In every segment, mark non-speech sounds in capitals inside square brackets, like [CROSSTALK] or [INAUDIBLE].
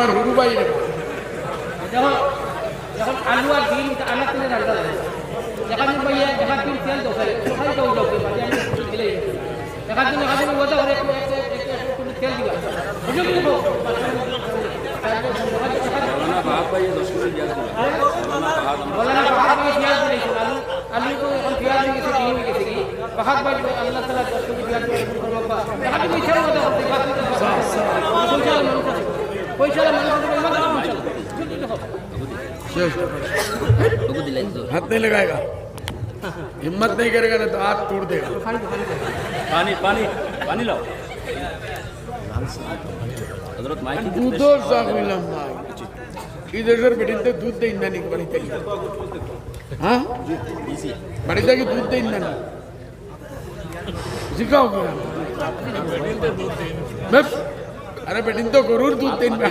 আমার হুরু ভাই যখন যখন আলু আর ডিম আনা কিনে রান্না লাগে দেখা দিন ভাইয়া দেখা দিন তেল দোকানে সবাই তো তেল আল্লাহ তালা দশ কেজি পেঁয়াজ हाथ नहीं लगाएगा। हिम्मत नहीं करेगा ना तो हाथ तोड़ देगा। पानी पानी पानी लाओ। इधर तो दूध दे बड़ी हाँ? बड़ी दूध दे सिखाओगे मैं अरे तो दूध में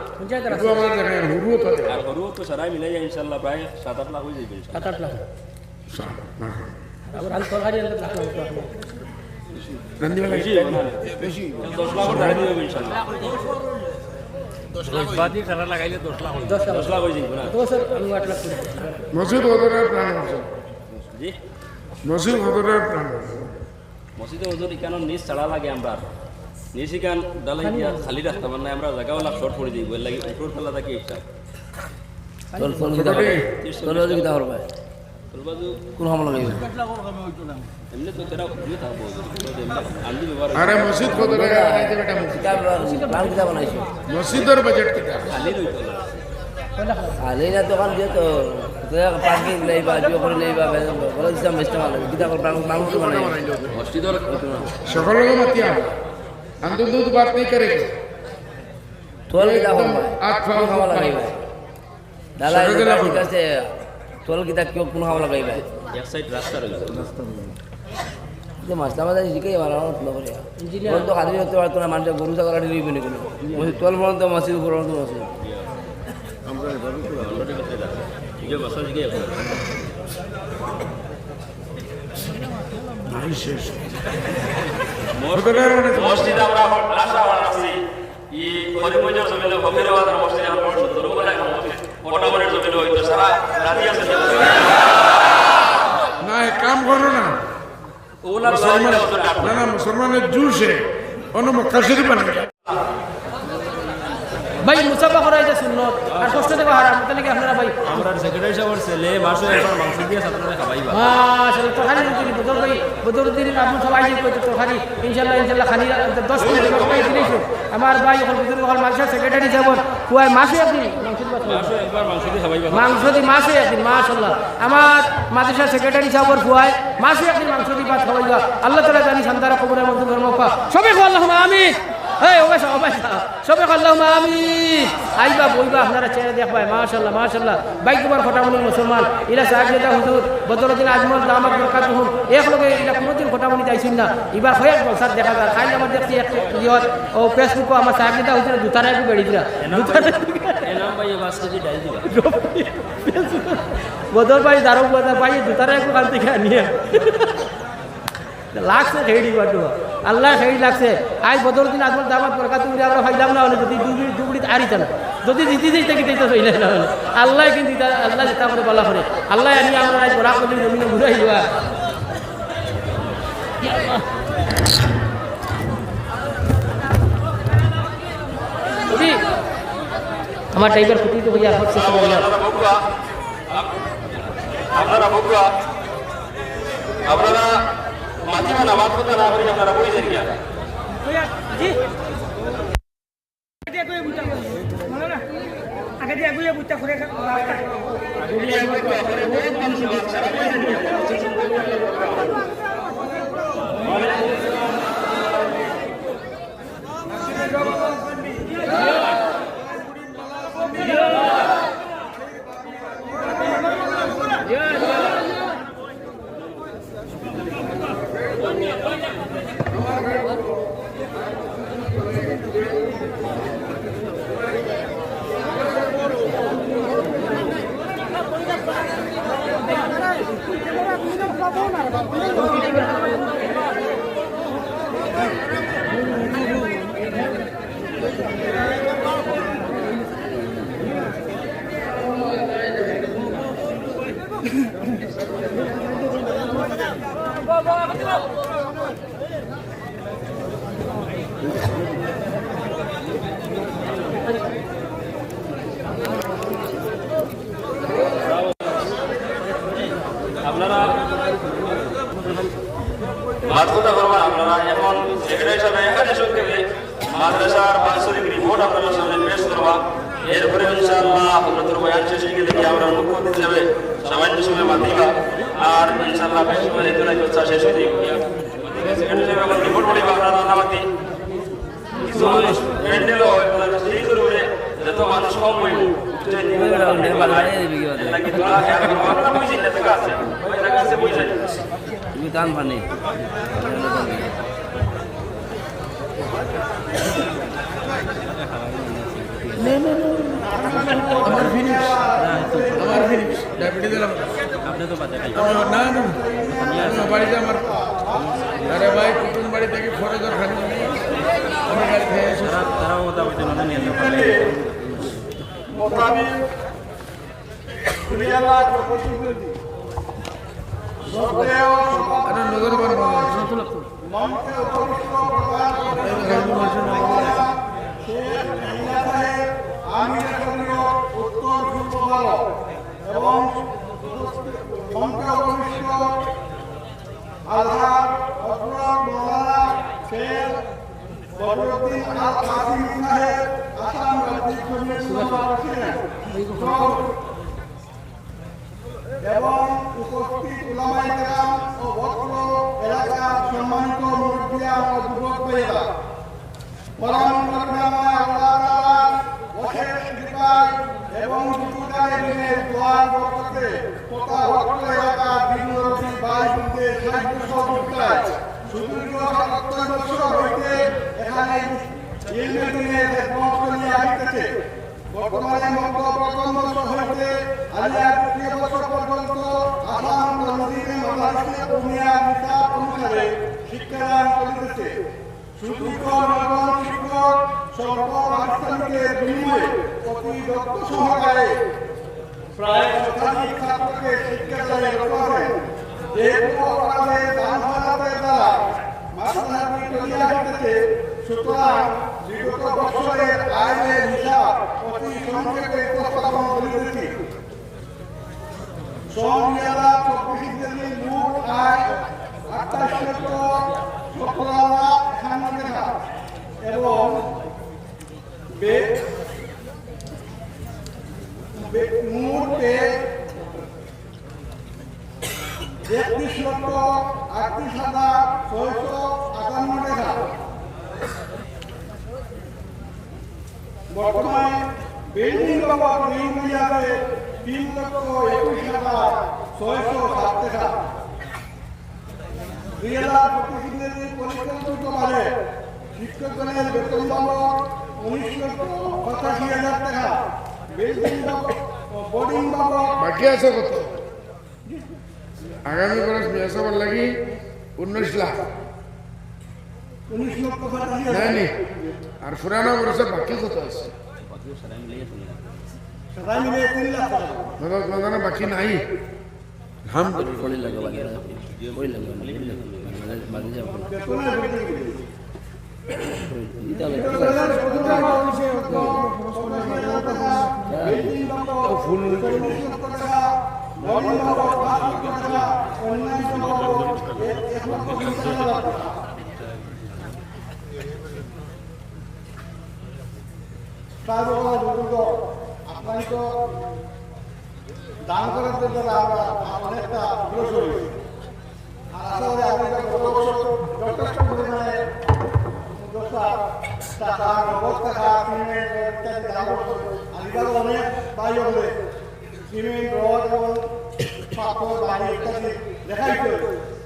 আর গরু তো সারাই মিলে যায় ইনশাআল্লাহ প্রায় সাত আট লাখ হয়ে যাবে সাত আট লাখ আবার না বেশি দশ লাখ টাকা দিয়ে হয়ে আমি করে দিচ্ছি। মসজিদ হদরের প্রাণ মসজিদ হদরের প্রাণ মসজিদে হুজুর কেন নিজ ছাড়া লাগে আমরা নিজ ইকান ডালাই গিয়া খালি রাখতাম মানে আমরা জায়গাওয়ালা শর্ট করে দিই বলে লাগে উপর ফেলা থাকে ইচ্ছা তোলবাজু কোন হামলা নাই। এমনি তো তেরা দিয়ে থাকব আমি ব্যবহার আরে মসজিদ হদরে বানাইতে বেটা মসজিদ প্লান কিতা বানাইছো। মসজিদের বাজেট কিটা খালি রইতো না। আলে না দোকান দিয়ে তো পার্কিং জিও করে বলে দিছিলাম বেস্ট মাল কিতা মসজিদের সকলকে মাতিয়া আন্দুল দুধ বাত नहीं करेंगे তোল কিতা করবা আট কোন ফাও হামলা লাগাইবা দাদা সকালে লাগাবো। ঠিক আছে তোল কিতা কেউ কোন হামলা লাগাইবা এক সাইড রাস্তা রয়েছে যে মাছটা মাছ শিখাই বানানো তুলো করে তোল তো খালি হতে পারতো না মানুষের গরু ছাগল আটি রইবে না কোনো মসজিদ তোল পর্যন্ত মসজিদ উপর পর্যন্ত মসজিদ ঠিক আছে মশলা দিকে नहीं शेष হদরের মানে মসজিদ আমরা রাস্তা বানাচ্ছি। ಈ আমরা সুন্দর করে একটা মসজিদ। মোটামুটি জমিনে হইতো সারা রাজি আছে না এক কাম করো না। মুসলমান না না মুসলমানের জুস অন্য মক্কা শরীফ বানাবে ভাই মুসাফা করা এটা সুন্নত। আর কষ্ট থেকে হারাম তাহলে কি আপনারা ভাই আমরা সেক্রেটারি সাহেবের ছেলে মাসে একবার মাংস দিয়ে খাবাইবা তরকারি দিন বদল ভাই? বদল দিন আপনি সবাই দিন কইতে তরকারি ইনশাআল্লাহ ইনশাআল্লাহ খালি দশ মিনিট দশ মিনিট দিলেছো আমার ভাই এখন বুজুর্গ হল মাসে সেক্রেটারি কুয়াই মাসে একদিন মাংস তো। একবার দিয়ে খাবাইবা মাংস দি মাসে একদিন মাশাআল্লাহ। আমার মাদ্রাসা সেক্রেটারি সাহেবর ফুয়ায় মাসে একদিন মাংস দি ভাত খাওয়াইবা আল্লাহ তাআলা জানি সন্তারা কবুলের মধ্যে ধর্ম পা সবে কো আল্লাহুম্মা আমিন। এই ওবাসা ওবাসা সবে কো আল্লাহুম্মা আমিন। আইবা বইবা আপনারা চেহারা দেখবাই মাশাআল্লাহ মাশাআল্লাহ। বাইক তোমার ফটামনি মুসলমান। ইলা সাহেব হুজুর বদরুদ্দিন আজমল দামাত বরকাতুহুম এক লগে ইলা কোনোদিন ফটামনি যাইছিন না। এবার হয়ে বলসার দেখা যায়। খাইলে আমার দেখছি এক ইয়ত। ও ফেসবুকও আমার সাহেব যেটা হুজুর দুতারা একটু বেড়ি দিলা। দুতারা এ নাম ভাই পাঁচ কেজি ডাল দিবা। [LAUGHS] বদল ভাই দারু জুতারা একটু লাগছে আল্লাহ খেড়ি লাগছে। আজ দিন আজমল দামাত পরকা তুমি আমরা ফাইলাম না হলে যদি দুবি দুবড়িতে আরিত না যদি দিতে দিতে কি দিতে হইলে না হলে। আল্লাহ কিন্তু আল্লাহ যেটা করে বলা করে আল্লাহ আনি আমরা আজ বড়া করলি জমিনে ঘুরাই যাওয়া আমার টাইপের ক্ষতি তো হইয়া হচ্ছে সবাই আপনারা আপনারা মাঝিমা নামাজ পড়তে না পারি আপনারা দেন গিয়া আগে দিয়ে এগুলো বুঝতে ঘুরে আপনারা বাধ্যতা করবেন আপনারা এখন সেক্রেটারি হিসাবে এখানে সংক্ষেপে মাদ্রাসার বাৎসরিক রিপোর্ট আপনাদের সামনে পেশ করবা। এরপরে ইনশাআল্লাহ হজরতুর বয়ান শেষ হয়ে দেখি আমরা মুখ্য হিসাবে সামান্য সময় মাতিবা আর ইনশাআল্লাহ বেশ সময় দেখতে লাগে উৎসাহ শেষ হয়ে যাবে। রিপোর্ট আপনারা বুঝে তুমি টান পানি। আমার ফিনিশ আমার ফিনিশ ডায়াবেটি দিলাম আমার- না না না, বাড়িতে আমার আরে ভাই কুটুম বাড়ি থেকে ফরজর খানি আমি গাড়ি খেয়ে এসেছি আরে নগর বানাবো আমি উত্তর পূর্ব ভারত এখানে ইলমে দিনের খেদমত করিয়া আসিতেছে বর্তমানে প্রথম বছর হইতে আলিয়া তৃতীয় বছর পর্যন্ত আসাম নদীনে মাদ্রাসা যেহেতু অপরাধে দান হারাতের দ্বারা মাদ্রাসাটি চলিয়া আসিতেছে সুতরাং বিগত বছরের আয়ের হিসাব অতি সংক্ষেপে উপস্থাপন করিতেছি দুই হাজার চব্বিশ ইত্যাদি মোট আয় আঠাশ লক্ষ সতেরো হাজার একান্ন এবং মোট একত্রিশ লক্ষ আটত্রিশ হাজার ছয়শো আটান্ন টাকা বর্তমানে বিল্ডিং বাবদ ঋণ মিলিয়ে তিন লক্ষ একুশ হাজার ছয়শো সাত টাকা দুই হাজার পঁচিশ ইংরেজি পরিকল্পিতভাবে শিক্ষকগণের বেতন বাবদ উনিশ লক্ষ পঁচাশি হাজার টাকা। বিল্ডিং বোর্ডিং বাবদ বাকি আছে কত? আগামী খরচ মেয়াসাবার লাগি উনিশ লাখ। উনিশ লক্ষ পঁচাশি হাজার। নি আর ফুরানো খরচের বাকি কত আছে সবাই মিলে তিন লাখ টাকা মদত মদানা বাকি নাই আলহামদুলিল্লাহ কলি লাগে বাকি কলি লাগে বাকি যাব বেতনের বিল্ডিং দিতে হবে আপনার তো দান করার জন্য আমরা অনেকটা অগ্রসর হয়েছি আর আসলে আপনাদের গত বছর যথেষ্ট পরিমাণে টাকা নগদ টাকা সিমেন্ট আজকাল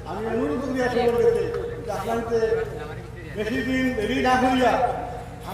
আমি অনুরোধ করি আপনাকে বেশি দিন দেরি না করিয়া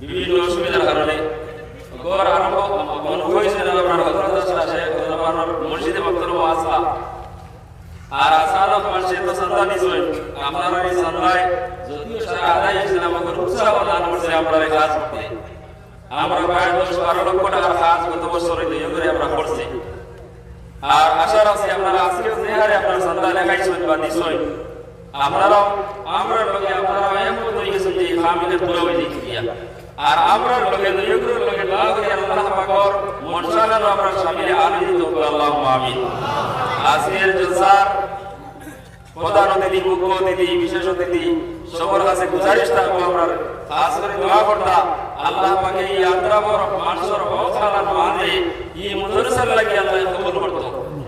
বিভিন্ন অসুবিধার কারণে। ঘর আরম্ভ মন হয়েছে না আসলা আর তো নিশ্চয় আপনারা উৎসাহ দান করছে আমরা প্রায় দশ বারো লক্ষ টাকার কাজ গত বছর আমরা করছি। আর আশা রাখছি আপনারা আজকে যে আপনার সন্ধ্যা লেখাইছেন বা নিশ্চয় আপনারাও আমরা লোকে আপনারা হয়ে যে পুরো দিয়া আর আমরা লোকে লোকে আল্লাহ পাকর আমরা সামিলে আনন্দিত আল্লাহ আমিন। আজকের জলসার প্রধান অতিথি, মুখ্য অতিথি, বিশেষ অতিথি, সবার কাছে গুজারিশ থাকব আমরা। খাস করে দোয়া করতাম আল্লাহ পাকে এই বড় মানুষের অবস্থান মানে এই মুদরসার লাগি আল্লাহ কবুল করতো।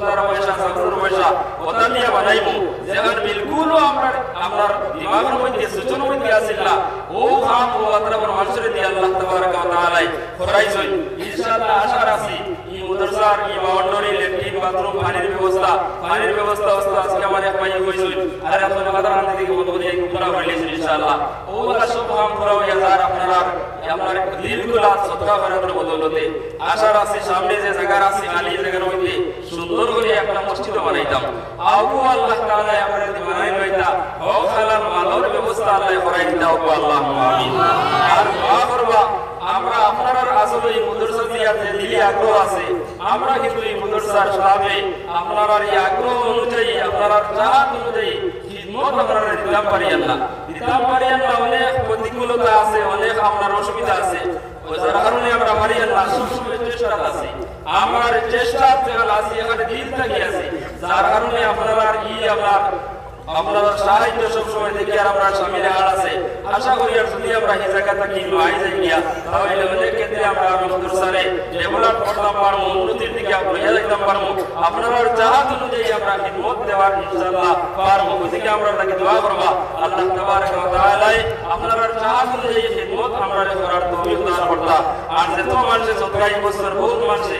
কোতার পয়সা মধ্যে সূচনা মধ্যে আসিল ও কাম ও কোন মানুষের দিয়ে আল্লাহ তাবারক ওয়া তাআলা করাইছেন ইনশাআল্লাহ আশা রাখি মাদ্রাসার এই বাউন্ডারি ল্যাট্রিন বাথরুম, পানির ব্যবস্থা। পানির ব্যবস্থা অবস্থা আজকে আমার এক ভাই কইছেন আর আপনারা কথা দিকে মত করে পুরা হইলেছেন ইনশাআল্লাহ। ওগুলা সব কাম হইয়া যার আপনারা আপনার দিলগুলা সদকা করার বদলতে। আশা রাখছি সামনে যে জায়গা আছে, খালি জায়গার মধ্যে সুন্দর করে একটা মসজিদ বানাইতাম। আবু আল্লাহ তাআলা আমাদের বানাই লইতা। ও খালার মালর ব্যবস্থা আল্লাহ করাই দিতা ও আল্লাহ আমিন। আর দোয়া করবা, আমরা আপনার আসলে এই মাদ্রাসা দিয়াতে দিলি আগ্রহ আছে। আমরা কিন্তু এই মাদ্রাসার সামনে আপনার এই আগ্রহ অনুযায়ী আপনার চাহাত অনুযায়ী অনেক আপনার অসুবিধা আছে। যার কারণে আমরা পারিয়েন না সবসময় চেষ্টা আছে। আমার চেষ্টা আছে যার কারণে আপনারা ই, আপনার আপনারা সাহায্য সবসময় দেখি আর আমরা সামিল হার আছে। আশা করি আর যদি আমরা জায়গা থেকে আই যাই গিয়া, তাহলে অনেক ক্ষেত্রে আমরা আমাদের সারে ডেভেলপ করতাম পারব, উন্নতির দিকে আমরা দেখতাম পারব। আপনারা চাহাত অনুযায়ী আমরা খিদমত দেওয়ার ইনশাআল্লাহ পারব। ওদিকে আমরা আপনাকে দোয়া করবা। আল্লাহ তাবারক ওয়া তাআলা আপনারা চাহাত অনুযায়ী খিদমত আমরা করার তৌফিক দান করতা আর যত মানুষে সতরাই বছর বহুত মানুষে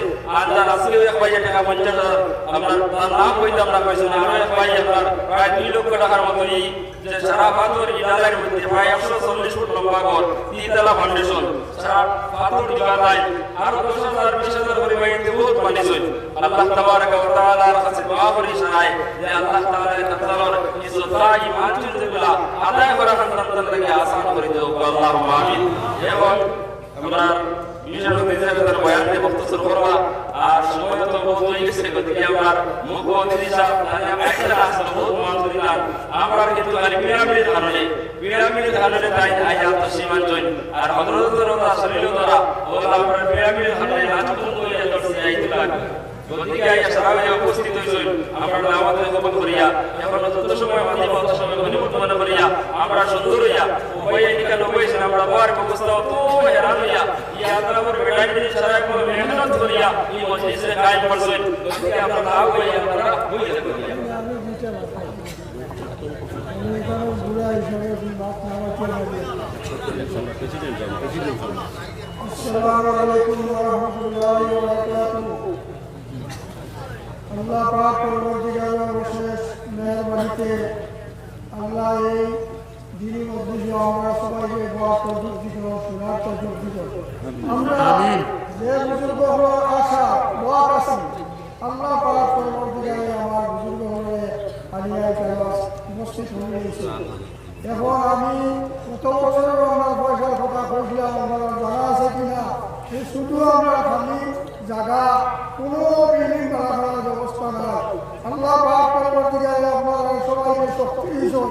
তার আসলে এক ভাই টাকা পঞ্চাশ হাজার আমরা তার নাম কইতে আমরা কইছি না আর এক ভাই আপনার প্রায় দুই লক্ষ টাকার মতো যে সারা পাথর ইলাকার মধ্যে প্রায় একশো চল্লিশ ফুট লম্বা ঘর তিনতলা ফাউন্ডেশন সারা পাথর ইলাকায় আর দশ হাজার বিশ হাজার করে বাড়িতে বহুত বানিয়েছেন আল্লাহ তাবারক ওয়া তাআলার কাছে দোয়া করি শোনায় যে আল্লাহ তাআলা তাআলার এই সত্তাই মানচুন যেগুলা আদায় করা সন্তান থেকে আসান করে দেও আল্লাহ আমিন। এবং আমরা আর ধারণে পিরামিড ধারণে তাই আর ওরা আমরা পিরামিড ধারণে নাচকুন করিয়া করছি এই তুলাকে গতিকে আইয়া সারা হয়ে উপস্থিত হয়েছেন আমরা আমাদের কবল করিয়া। এখন যত সময় আমাদের তত সময় ঘনীভূত মনে করিয়া আমরা সুন্দর হইয়া, উভয় এদিকে নবইছেন আমরা বার ব্যবস্থা অত হেরান হইয়া। বেড়াইতে সারা করে রাহমাতুল্লাহি ওয়া বারাকাতুহু। আল্লাহ পাক পরবর্তীকালের মেহরবানিতে আল্লাহ এই দিনী মধ্যে আমরা সবাইকে বড় তরফ দিত সোনার তরফ দিত আমরা যে বুজুর্গ হলো আশা বড় আশা আল্লাহ পাক পরবর্তীকালে আমার বুজুর্গ হলে আলিয়ায় তারা উপস্থিত হয়েছে এখন আমি কত বছরের আমার পয়সার কথা কইছিলাম আমার জানা আছে কিনা শুধু আমরা খালি জায়গা কোনো বিল্ডিং তালা করার ব্যবস্থা নাই। আল্লাহ পাক পরবর্তীকে আল্লাহ আপনারা সবাইকে শক্তি দিয়েছেন।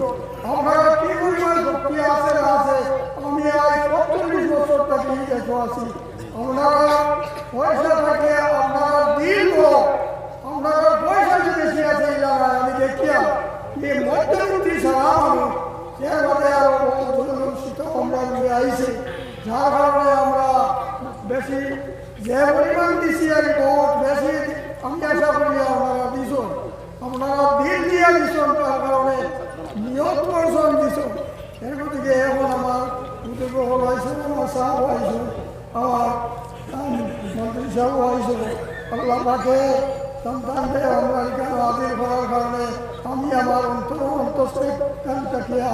আছে? আমি আজ পঁয়ত্রিশ বছর থেকে দেখে আছি। আপনারা পয়সা থাকে, আপনারা দিল আপনারা পয়সা যে বেশি আছে এলাকায় আমি দেখিয়া এই মধ্যবর্তী ছাড়া আমি সেভাবে আরও বহু শীত আমরা যার কারণে আমরা বেশি যে পরিমাণ দিছি আর ভোট বেশি আমি আশা করি আপনারা দিছ আপনারা দিন দিয়ে দিছ তার কারণে নিয়ত করছেন দিছ এর গতিকে এখন আমার হল হয়েছে আমার সাহ হয়েছে আমার আম, মন্ত্রী সাহ হয়েছে আল্লাহ পাকে সন্তানকে আমরা এখানে করার কারণে আমি আমার অন্তর অন্তস্থে থাকিয়া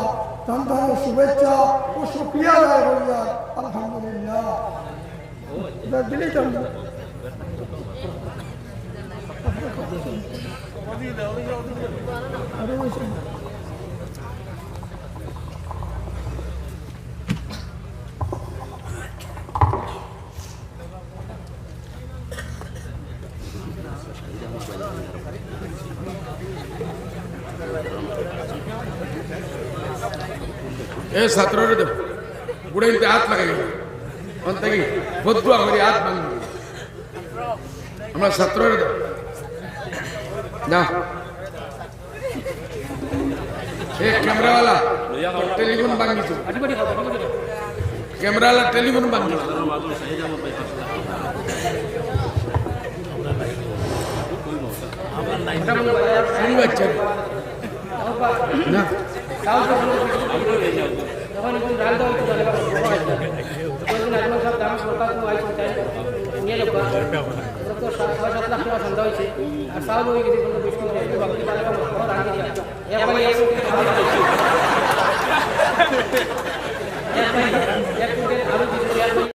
সন্তানের শুভেচ্ছা ও সুক্রিয়া আদায় করিয়া আলহামদুলিল্লাহ দিলি তো এ ছাত্ররে দেব গুড়াইতে হাত লাগাই অন্ত কি ಅಂತಗಿ ಗೊತ್ತು ಅವರಿ ಆತ್ಮ ನಮ್ಮ ಸತ್ರು ಹಿಡಿದು ನಾ ಏ ಕ್ಯಾಮ್ರಾವಾಲ ಟೆಲಿಫೋನ್ ಬಾಂಗಿತು ಕ್ಯಾಮ್ರಾಲ ಟೆಲಿಫೋನ್ ಬಾಂಗಿತು ಸರಿ ಬಚ್ಚರು ನಾ সরকার আইসন চাই নিয়ে লোক তো ছয় সাত লাখ টাকা সন্ধ্যা হয়েছে আর চাউল হয়ে গেছে কোনো বৃষ্টি হয়ে বাকি ডালে বড় রাখি দিয়া একবার এক এক আলু দিচ্ছে